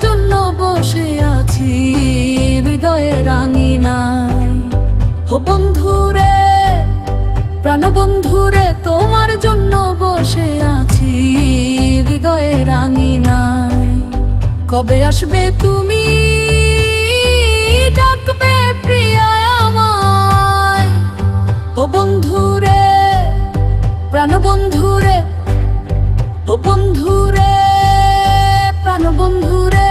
জন্য বসে আছি, হৃদয়ে রাঙিনায় ও বন্ধুরে, প্রাণ বন্ধুরে, তোমার জন্য বসে আছি, হৃদয়ে রাঙিনায় কবে আসবে তুমি? ডাকবে প্রিয়া আমায়। ও বন্ধুরে, প্রাণ বন্ধুরে, ও বন্ধুরে। প্রাণ বন্ধুরে।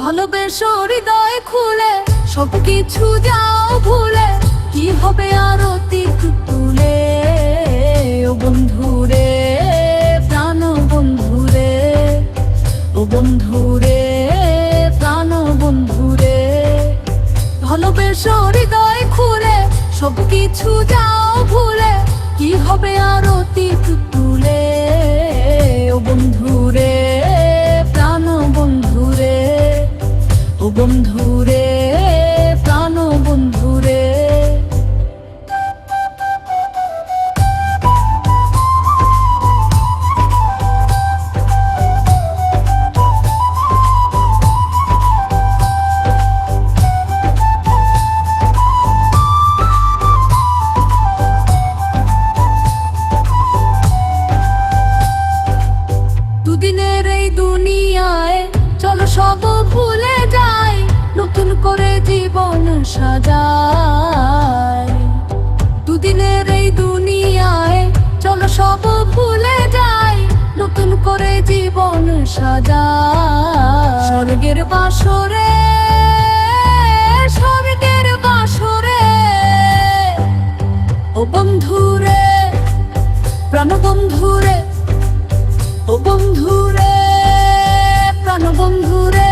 ভালোবেসো হৃদয় খুলে সব কিছু যাও ভুলে কি হবে আর অতীত তুলে? ও বন্ধুরে প্রাণ বন্ধুরে ও বন্ধুরে প্রাণ বন্ধুরে ভালোবেসো হৃদয় খুলে সব কিছু যাও ভুলে, কি হবে আর অতীত তুলে? দুদিনের এই দুনিয়ায়, চলো সব ভুলে যাই, নতুন করে জীবন সাজাই। দুদিনের এই দুনিয়ায়, চলো সব ভুলে যাই, নতুন করে জীবন সাজাই। স্বর্গের বাসরে স্বর্গের বাসরে, ও বন্ধুরে প্রাণ বন্ধুরে বন্ধুরে প্রাণ বন্ধুরে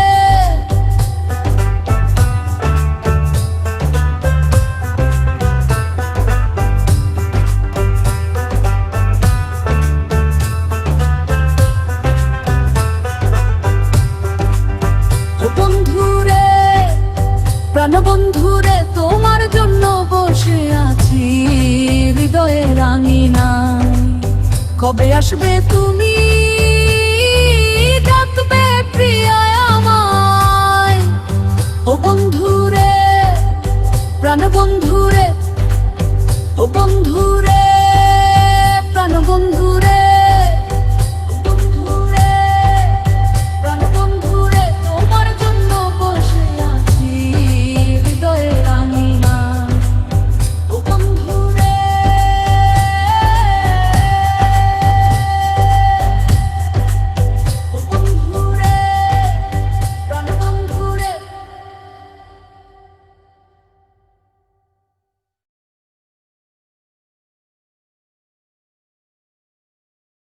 বন্ধুরে প্রাণ বন্ধুরে তোমার জন্য বসে আছি হৃদয়ে রাঙিনা কবে আসবে তুমি প্রাণ বন্ধুরে ও বন্ধুরে প্রাণ বন্ধুরে।